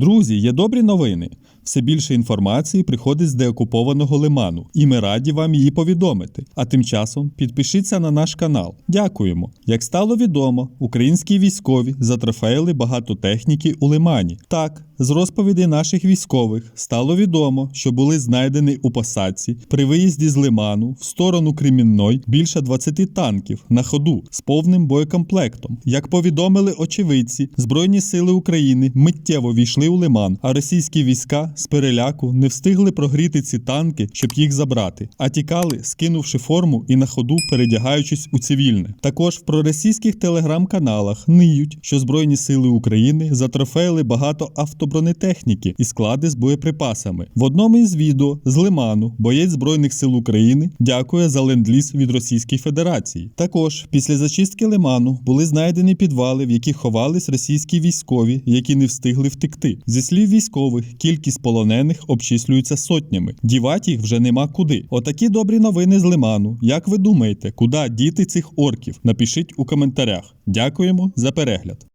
Друзі, є добрі новини. Все більше інформації приходить з деокупованого лиману, і ми раді вам її повідомити. А тим часом підпишіться на наш канал. Дякуємо. Як стало відомо, українські військові затрофеїли багато техніки у лимані. Так, з розповідей наших військових стало відомо, що були знайдені у посадці при виїзді з лиману в сторону Кремінной більше 20 танків на ходу з повним боєкомплектом. Як повідомили очевидці, Збройні сили України миттєво війшли у лиман, а російські війська з переляку не встигли прогріти ці танки, щоб їх забрати, а тікали, скинувши форму і на ходу передягаючись у цивільне. Також в проросійських телеграм-каналах ниють, що Збройні сили України затрофеїли багато автобронетехніки і склади з боєприпасами. В одному із відео з Лиману боєць Збройних сил України дякує за ленд-ліз від Російської Федерації. Також після зачистки Лиману були знайдені підвали, в яких ховались російські військові, які не встигли втекти. Зі слів військових, кількість полонених обчислюється сотнями. Дівати їх вже нема куди. Отакі добрі новини з Лиману. Як ви думаєте, куди діти цих орків? Напишіть у коментарях. Дякуємо за перегляд.